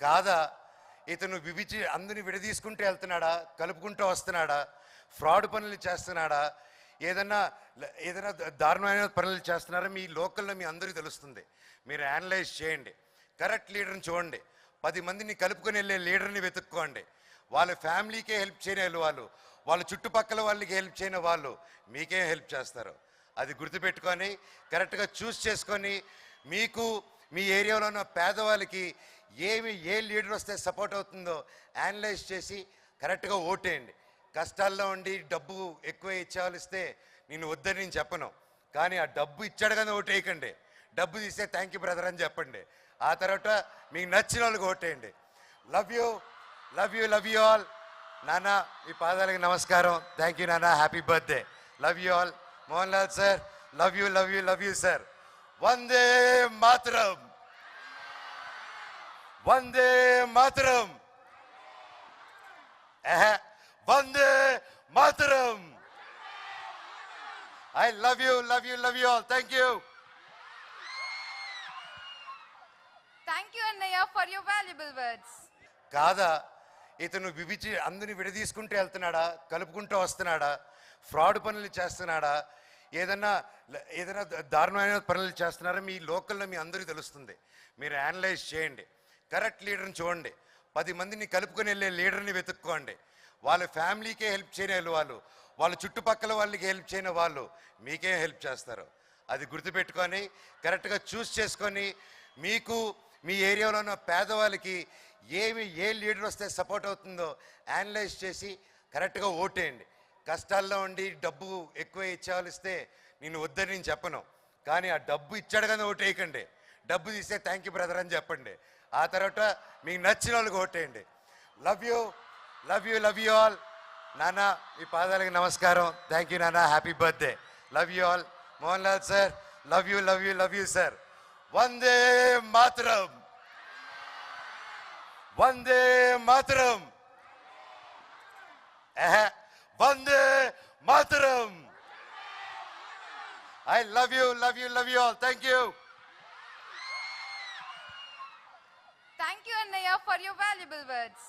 కాదా ఇతను విభిచి అందరిని విడదీసుకుంటూ వెళ్తున్నాడా? కలుపుకుంటూ వస్తున్నాడా? ఫ్రాడ్ పనులు చేస్తున్నాడా? ఏదన్నా ఏదైనా దారుణమైన పనులు చేస్తున్నారా? మీ లోకల్లో మీ అందరికీ తెలుస్తుంది. మీరు అనలైజ్ చేయండి. కరెక్ట్ లీడర్ని చూడండి. పది మందిని కలుపుకొని వెళ్ళే లీడర్ని వెతుక్కోండి. వాళ్ళ ఫ్యామిలీకే హెల్ప్ చేయని వాళ్ళు వాళ్ళ. చుట్టుపక్కల వాళ్ళకి హెల్ప్ చేయని వాళ్ళు మీకేం హెల్ప్ చేస్తారు. అది గుర్తుపెట్టుకొని కరెక్ట్గా చూస్ చేసుకొని మీకు మీ ఏరియాలో ఉన్న పేదవాళ్ళకి ఏమి ఏ లీడర్ వస్తే సపోర్ట్ అవుతుందో అనలైజ్ చేసి కరెక్ట్గా ఓటేయండి. కష్టాల్లో ఉండి డబ్బు ఎక్కువ ఇచ్చేవాళ్ళిస్తే నేను వద్దని నేను చెప్పను. కానీ ఆ డబ్బు ఇచ్చాడు కానీ ఓటేయకండి డబ్బు తీస్తే థ్యాంక్ యూ బ్రదర్ అని చెప్పండి. ఆ తర్వాత మీకు నచ్చిన వాళ్ళకి ఓటేయండి. Love you love you love you all నాన్న ఈ పాదాలకి నమస్కారం. థ్యాంక్ యూ నాన్న happy birthday love you all Mohan Lal sir love you love you love you sir Vande Mataram. Vande Mataram. Vande Mataram. I love you love you love you all thank you Thank you, Annaya, for your valuable words. కాదా ఇతను విభిచి అందరిని విడదీసుకుంటూ వెళ్తున్నాడా కలుపుకుంటూ వస్తున్నాడా fraud పనులు చేస్తున్నాడా ఏదన్నా ఏదైనా దారుణమైన పనులు చేస్తున్నారో? మీ లోకల్లో మీ అందరికీ తెలుస్తుంది. మీరు అనలైజ్ చేయండి. కరెక్ట్ లీడర్ని చూడండి. పది మందిని కలుపుకొని వెళ్ళే లీడర్ని వెతుక్కోండి. వాళ్ళ ఫ్యామిలీకే హెల్ప్ చేయని వాళ్ళు వాళ్ళ. చుట్టుపక్కల వాళ్ళకి హెల్ప్ చేయని వాళ్ళు మీకే హెల్ప్ చేస్తారు. అది గుర్తుపెట్టుకొని కరెక్ట్గా చూస్ చేసుకొని మీకు మీ ఏరియాలో ఉన్న పేదవాళ్ళకి ఏమి ఏ లీడర్ వస్తే సపోర్ట్ అవుతుందో అనలైజ్ చేసి కరెక్ట్గా ఓటేయండి కష్టాల్లో ఉండి డబ్బు ఎక్కువ ఇచ్చేవాలిస్తే నేను వద్దని నేను చెప్పను. కానీ ఆ డబ్బు ఇచ్చాడు కానీ ఓటేయకండి డబ్బు తీస్తే థ్యాంక్ యూ బ్రదర్ అని చెప్పండి. ఆ తర్వాత మీకు నచ్చిన వాళ్ళకి ఓటేయండి love you love you love you all నాన్న ఈ పాదాలకి నమస్కారం. థ్యాంక్ యూ నాన్న. Happy birthday love you all Mohan Lal sir love you love you love you sir Vande Mataram Vande Mataram ఏహే Vande Mataram I love you love you love you all thank you Thank you, Annaya, for your valuable words.